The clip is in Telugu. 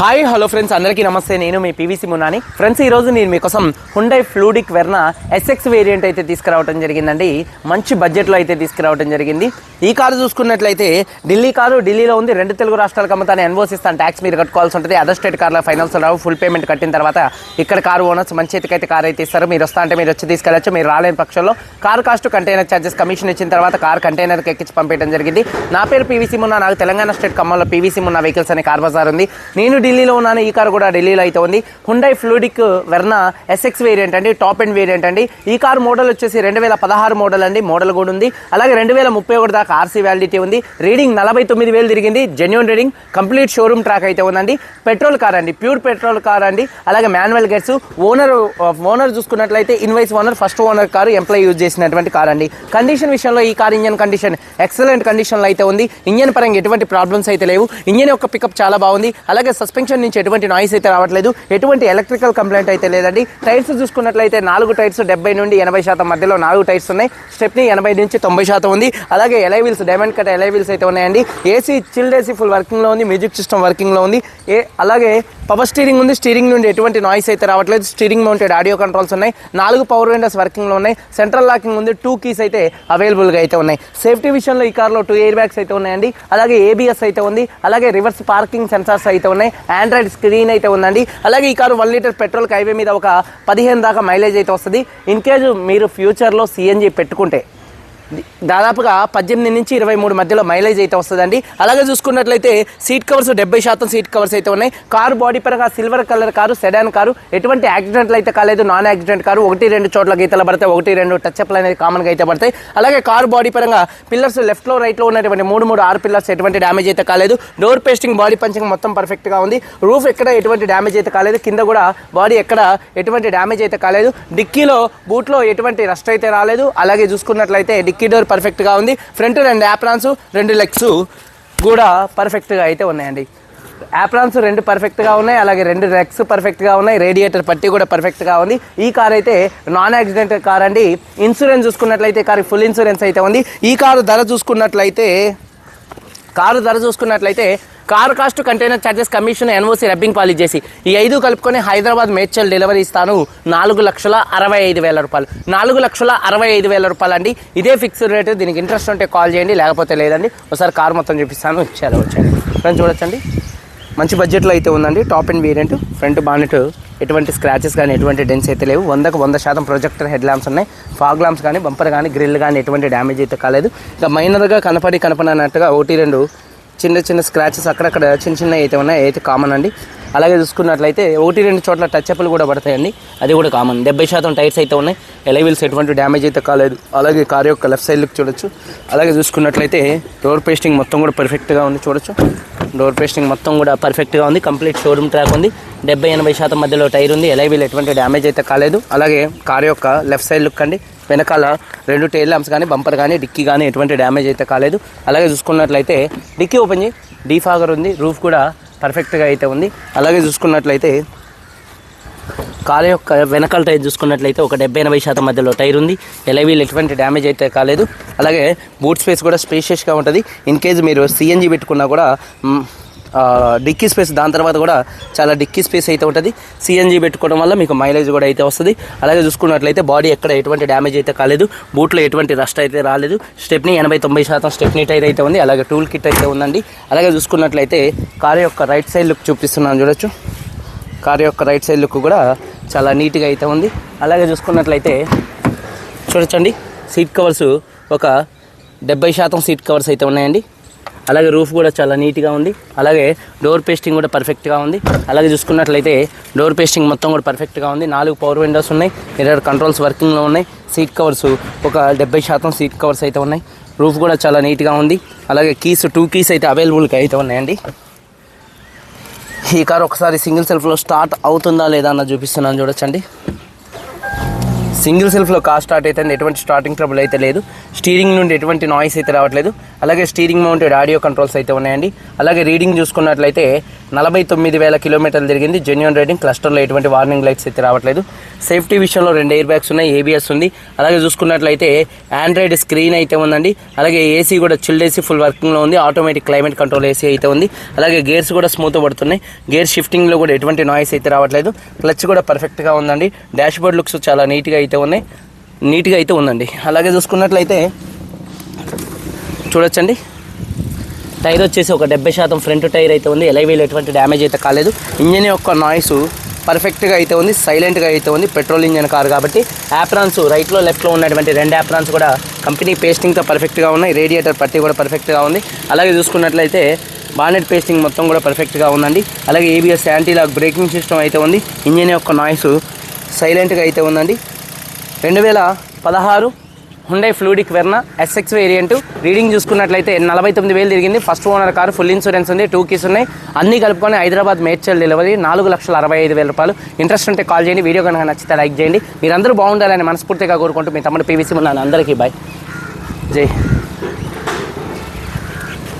హాయ్ హలో ఫ్రెండ్స్ అందరికీ నమస్తే. నేను మీ పీవీసీ మునాని ఫ్రెండ్స్ ఈరోజు నేను మీకోసం Hyundai fluidic Verna S X variant అయితే తీసుకురావడం జరిగిందండి. మంచి బడ్జెట్లో అయితే తీసుకురావడం జరిగింది. ఈ కారు చూసుకున్నట్లయితే ఢిల్లీ కారు ఢిల్లీలో ఉంది. రెండు తెలుగు రాష్ట్రాలకు అమ్ముతాను ఎన్ఓసి ఇస్తాను. ట్యాక్స్ మీరు కట్టుకోవాల్సి ఉంటుంది. అదర్ స్టేట్ కార్ల ఫైనల్స్ రావు. ఫుల్ పేమెంట్ కట్టిన తర్వాత ఇక్కడ కారు ఓనర్స్ మంచి ఎతికైతే కార్ అయితే ఇస్తారు. మీరు వస్తా అంటే మీరు వచ్చి తీసుకెళ్ళచ్చు. మీరు రాలేని పక్షంలో car cost container charges commission ఇచ్చిన తర్వాత కార్ కంటైనర్కి ఎక్కించి పంపించడం జరిగింది. నా పేరు పీవీసీ మున్నా. నాకు తెలంగాణ స్టేట్ ఖమ్మంలో P V C Munna vehicles అనే కార్ బజార్ ఉంది. నేను ఢిల్లీలో ఉన్నాను. ఈ కార్ కూడా ఢిల్లీలో అయితే ఉంది. Hyundai fluidic Verna S X variant అండి టాప్ అండ్ వేరియంట్ అండి. ఈ కార్ మోడల్ వచ్చేసి రెండు వేల పదహారు మోడల్ అండి. మోడల్ కూడా ఉంది. అలాగే రెండు వేల ముప్పై ఒకటి దాకా ఆర్సీ వ్యాలిడిటీ ఉంది. రీడింగ్ నలభై తొమ్మిది వేలు తిరిగింది. Genuine reading complete showroom track అయితే ఉందండి. పెట్రోల్ కార్ అండి ప్యూర్ పెట్రోల్ కార్ అండి. అలాగే మాన్యువల్ గేట్స్ ఓనర్ ఓనర్ చూసుకున్నట్లయితే invoice owner first owner car employee use చేసినటువంటి కార్ అండి. కండిషన్ విషయంలో ఈ కార్ ఇంజన్ కండిషన్ ఎక్సలెంట్ కండిషన్లో అయితే ఉంది. ఇంజన్ పరంగా ఎటువంటి ప్రాబ్లమ్స్ అయితే లేవు. ఇంజన్ యొక్క పికప్ చాలా బాగుంది. అలాగే సస్పెన్షన్ నుంచి ఎటువంటి నాయిస్ అయితే రావట్లేదు. ఎటువంటి ఎలక్ట్రికల్ కంప్లైంట్ అయితే లేదండి. టైర్స్ చూసుకున్నట్లయితే నాలుగు టైర్స్ డెబ్బై నుండి ఎనభై శాతం మధ్యలో నాలుగు టైర్స్ ఉన్నాయి. స్టెప్ని ఎనభై నుంచి తొంభై శాతం ఉంది. అలాగే alloy wheels diamond cut alloy wheels అయితే ఉన్నాయండి. ఏసీ చిల్డ్ ఏసీ ఫుల్ వర్కింగ్లో ఉంది. మ్యూజిక్ సిస్టమ్ వర్కింగ్లో ఉంది. ఏ అలాగే పవర్ స్టీరింగ్ ఉంది. స్టీరింగ్ నుండి ఎటువంటి నాయిస్ అయితే రావట్లేదు. స్టీరింగ్ మౌంటెడ్ ఆడియో కంట్రోల్స్ ఉన్నాయి. నాలుగు పవర్ విండోస్ వర్కింగ్లో ఉన్నాయి. సెంట్రల్ లాకింగ్ ఉంది. టూ కీస్ అయితే అవైలబుల్గా అయితే ఉన్నాయి. సేఫ్టీ విషయంలో ఈ కార్లో టూ ఎయిర్ బ్యాగ్స్ అయితే ఉన్నాయండి. అలాగే ఏబిఎస్ అయితే ఉంది. అలాగే రివర్స్ పార్కింగ్ సెన్సార్స్ అయితే ఉన్నాయి. ఆండ్రాయిడ్ స్క్రీన్ అయితే ఉందండి. అలాగే ఈ car one litre petrol highway మీద ఒక పదిహేను దాకా మైలేజ్ అయితే వస్తుంది. ఇన్ కేసు మీరు ఫ్యూచర్లో సిఎన్జి పెట్టుకుంటే. దాదాపుగా పద్దెనిమిది నుంచి ఇరవై మూడు మధ్యలో మైలేజ్ అయితే వస్తుందండి. అలాగే చూసుకున్నట్లయితే సీట్ కవర్స్ డెబ్బై శాతం సీట్ కవర్స్ అయితే ఉన్నాయి. కారు బాడీ పరంగా silver colour car sedan car ఎటువంటి యాక్సిడెంట్లు అయితే కాలేదు. నాన్ యాక్సిడెంట్ కారు ఒకటి రెండు చోట్ల గీతలు పడతాయి. ఒకటి రెండు టచ్ అప్లు అనేది కామన్గా అయితే పడతాయి. అలాగే కారు బాడీ పరంగా పిల్లర్స్ లెఫ్ట్లో రైట్లో ఉన్నటువంటి మూడు మూడు ఆరు పిల్లర్స్ ఎటువంటి డ్యామేజ్ అయితే కాలేదు. డోర్ పేస్టింగ్ బాడీ పంచింగ్ మొత్తం పర్ఫెక్ట్గా ఉంది. రూఫ్ ఎక్కడ ఎటువంటి డ్యామేజ్ అయితే కాలేదు. కింద కూడా బాడీ ఎక్కడ ఎటువంటి డ్యామేజ్ అయితే కాలేదు. డిక్కీలో బూట్లో ఎటువంటి రస్ట్ అయితే రాలేదు. అలాగే చూసుకున్నట్లయితే డిక్కీ డోర్ పర్ఫెక్ట్గా ఉంది. ఫ్రంట్ రెండు యాప్రాన్స్ రెండు లెగ్స్ కూడా పర్ఫెక్ట్గా అయితే ఉన్నాయండి. యాప్రాన్స్ రెండు పర్ఫెక్ట్గా ఉన్నాయి అలాగే రెండు రెక్స్ పర్ఫెక్ట్గా ఉన్నాయి రేడియేటర్ పట్టి కూడా పర్ఫెక్ట్గా ఉంది. ఈ కార్ అయితే నాన్ యాక్సిడెంట్ కార్ అండి. ఇన్సూరెన్స్ చూసుకున్నట్లయితే కార్ ఫుల్ ఇన్సూరెన్స్ అయితే ఉంది. ఈ కారు ధర చూసుకున్నట్లయితే కారు ధర చూసుకున్నట్లయితే car cost container charges commission N O C rubbing polish చేసి ఈ ఐదు కలుపుకొని హైదరాబాద్ మేడ్చల్ డెలివరీ ఇస్తాను. నాలుగు లక్షల అరవై ఐదు వేల రూపాయలు. నాలుగు లక్షల అరవై ఐదు వేల రూపాయలు అండి ఇదే ఫిక్స్డ్ రేటు దీనికి ఇంట్రెస్ట్ ఉంటే కాల్ చేయండి లేకపోతే లేదండి. ఒకసారి కార్ మొత్తం చూపిస్తాను వచ్చారు వచ్చండి ఫ్రెండ్స్ చూడొచ్చండి. మంచి బడ్జెట్లో అయితే ఉందండి. Top and variant front bonnet ఎటువంటి స్క్రాచెస్ కానీ ఎటువంటి డెన్స్ అయితే లేవు. వందకు వంద శాతం ప్రొజెక్టర్ హెడ్ ల్యాంప్స్ ఉన్నాయి. ఫాగ్ ల్యాంప్స్ కానీ బంపర్ కానీ గ్రిల్ కానీ ఎటువంటి డ్యామేజ్ అయితే కాలేదు. ఇంకా మైనర్గా కనపడి కనపడినట్టుగా ఒకటి రెండు చిన్న చిన్న స్క్రాచెస్ అక్కడక్కడ చిన్న చిన్న అయితే ఉన్నాయి అయితే కామన్ అండి. అలాగే చూసుకున్నట్లయితే ఒకటి రెండు చోట్ల టచ్ అప్లు కూడా పడతాయండి. అది కూడా కామన్ డెబ్బై శాతం టైర్స్ అయితే ఉన్నాయి. ఎలైవిల్స్ ఎటువంటి డ్యామేజ్ అయితే కాలేదు. అలాగే కార్ యొక్క లెఫ్ట్ సైడ్ లుక్ చూడొచ్చు. అలాగే చూసుకున్నట్లయితే డోర్ పేస్టింగ్ మొత్తం కూడా పర్ఫెక్ట్గా ఉంది చూడొచ్చు. డోర్ పేస్టింగ్ మొత్తం కూడా పర్ఫెక్ట్గా ఉంది. కంప్లీట్ షోరూమ్ ట్రాక్ ఉంది. డెబ్బై ఎనభై శాతం మధ్యలో టైర్ ఉంది. ఎలైవిల్ ఎటువంటి డ్యామేజ్ అయితే కాలేదు. అలాగే కార్ యొక్క లెఫ్ట్ సైడ్ లుక్ అండి. వెనకాల రెండు టైల్ ల్యాంప్స్ కానీ బంపర్ కానీ డిక్కీ కానీ ఎటువంటి డ్యామేజ్ అయితే కాలేదు. అలాగే చూసుకున్నట్లయితే డిక్కీ ఓపెన్ చేయి డీఫాగర్ ఉంది రూఫ్ కూడా పర్ఫెక్ట్గా అయితే ఉంది. అలాగే చూసుకున్నట్లయితే కార్ యొక్క వెనకాల టైర్ చూసుకున్నట్లయితే ఒక డెబ్బై ఎనభై శాతం మధ్యలో టైర్ ఉంది. ఎలవీల్ ఎటువంటి డ్యామేజ్ అయితే కాలేదు. అలాగే బూట్ స్పేస్ కూడా స్పేషియస్గా ఉంటుంది. ఇన్ కేజ్ మీరు సిఎన్జి పెట్టుకున్నా కూడా డిక్కీ స్పేస్ దాని తర్వాత కూడా చాలా డిక్కీ స్పేస్ అయితే ఉంటుంది. సిఎన్జీ పెట్టుకోవడం వల్ల మీకు మైలేజ్ కూడా అయితే వస్తుంది. అలాగే చూసుకున్నట్లయితే బాడీ ఎక్కడ ఎటువంటి డ్యామేజ్ అయితే కాలేదు. బూట్లో ఎటువంటి రస్ట్ అయితే రాలేదు. స్టెప్ని ఎనభై తొంభై శాతం స్టెప్నీ టైర్ అయితే ఉంది. అలాగే టూల్ కిట్ అయితే ఉందండి. అలాగే చూసుకున్నట్లయితే కారు యొక్క రైట్ సైడ్ లుక్ చూపిస్తున్నాను చూడొచ్చు. కారు యొక్క రైట్ సైడ్ లుక్ కూడా చాలా నీట్గా అయితే ఉంది. అలాగే చూసుకున్నట్లయితే చూడొచ్చండి. సీట్ కవర్స్ ఒక డెబ్బై శాతం సీట్ కవర్స్ అయితే ఉన్నాయండి. అలాగే రూఫ్ కూడా చాలా నీట్గా ఉంది. అలాగే డోర్ పేస్టింగ్ కూడా పర్ఫెక్ట్గా ఉంది. అలాగే చూసుకున్నట్లయితే డోర్ పేస్టింగ్ మొత్తం కూడా పర్ఫెక్ట్గా ఉంది. నాలుగు పవర్ విండోస్ ఉన్నాయి. మిర్రర్ కంట్రోల్స్ వర్కింగ్లో ఉన్నాయి. సీట్ కవర్స్ ఒక డెబ్బై శాతం సీట్ కవర్స్ అయితే ఉన్నాయి. రూఫ్ కూడా చాలా నీట్గా ఉంది. అలాగే కీస్ టూ కీస్ అయితే అవైలబుల్గా అయితే ఉన్నాయండి. ఈ కార్ ఒకసారి సింగిల్ సెల్ఫ్లో స్టార్ట్ అవుతుందా లేదా అన్న చూపిస్తున్నాను. చూడొచ్చండి. సింగిల్ సెల్ఫ్లో కార్ స్టార్ట్ అయితే ఎటువంటి స్టార్టింగ్ ట్రబుల్ అయితే లేదు. స్టీరింగ్ నుండి ఎటువంటి నాయిస్ అయితే రావట్లేదు. అలాగే స్టీరింగ్ మౌంటెడ్ ఆడియో కంట్రోల్స్ అయితే ఉన్నాయండి. అలాగే రీడింగ్ చూసుకున్నట్లయితే నలభై తొమ్మిది వేల కిలోమీటర్లు తిరిగింది. జెన్యున్ రైడింగ్ క్లస్టర్లో ఎటువంటి వార్నింగ్ లైట్స్ అయితే రావట్లేదు. సేఫ్టీ విషయంలో రెండు ఎయిర్ బ్యాగ్స్ ఉన్నాయి ఏబిఎస్ ఉంది. అలాగే చూసుకున్నట్లయితే ఆండ్రాయిడ్ స్క్రీన్ అయితే ఉందండి. అలాగే ఏసీ కూడా చిల్డ్ ఏసీ ఫుల్ వర్కింగ్లో ఉంది. ఆటోమేటిక్ క్లైమేట్ కంట్రోల్ ఏసీ అయితే ఉంది. అలాగే గేర్స్ కూడా స్మూత్ పడుతున్నాయి. గేర్ షిఫ్టింగ్లో కూడా ఎటువంటి నాయిస్ అయితే రావట్లేదు. క్లచ్ కూడా పర్ఫెక్ట్గా ఉందండి. డాష్ బోర్డ్ లుక్స్ చాలా నీట్గా అయితే ఉన్నాయి. నీట్గా అయితే ఉందండి. అలాగే చూసుకున్నట్లయితే చూడొచ్చండి. టైర్ వచ్చేసి ఒక డెబ్బై శాతం ఫ్రంట్ టైర్ అయితే ఉంది. ఎలైవీలో ఎటువంటి డ్యామేజ్ అయితే కాలేదు. ఇంజిన్ యొక్క నాయిస్ పర్ఫెక్ట్గా అయితే ఉంది సైలెంట్గా అయితే ఉంది. పెట్రోల్ ఇంజిన్ కార్ కాబట్టి యాప్రాన్స్ రైట్లో లెఫ్ట్లో ఉన్నటువంటి రెండు యాప్రాన్స్ కూడా కంపెనీ పేస్టింగ్తో పర్ఫెక్ట్గా ఉన్నాయి. రేడియేటర్ పట్టి కూడా పర్ఫెక్ట్గా ఉంది. అలాగే చూసుకున్నట్లయితే బానెట్ పేస్టింగ్ మొత్తం కూడా పర్ఫెక్ట్గా ఉందండి. అలాగే ఏబిఎస్ యాంటీలాగ్ బ్రేకింగ్ సిస్టమ్ అయితే ఉంది. ఇంజిన్ యొక్క నాయిస్ సైలెంట్గా అయితే ఉందండి. రెండు వేల పదహారు Hyundai fluidic Verna S X variant reading చూసుకున్నట్లయితే నలభై తొమ్మిది వేలు తిరిగింది. First owner car full insurance ఉంది. టూ కీస్ ఉన్నాయి. అన్ని కలుపుకొని హైదరాబాద్ మేడ్చల్ డెలివరీ నాలుగు లక్షల అరవై ఐదు వేల రూపాయలు. ఇంట్రెస్ట్ ఉంటే కాల్ చేయండి. వీడియో కనుక నచ్చితే లైక్ చేయండి. మీరందరూ బాగుండాలని మనస్ఫూర్తిగా కోరుకుంటూ మీ తమ్ముడు పీవీసీ ఉన్నాను అందరికీ బాయ్ జై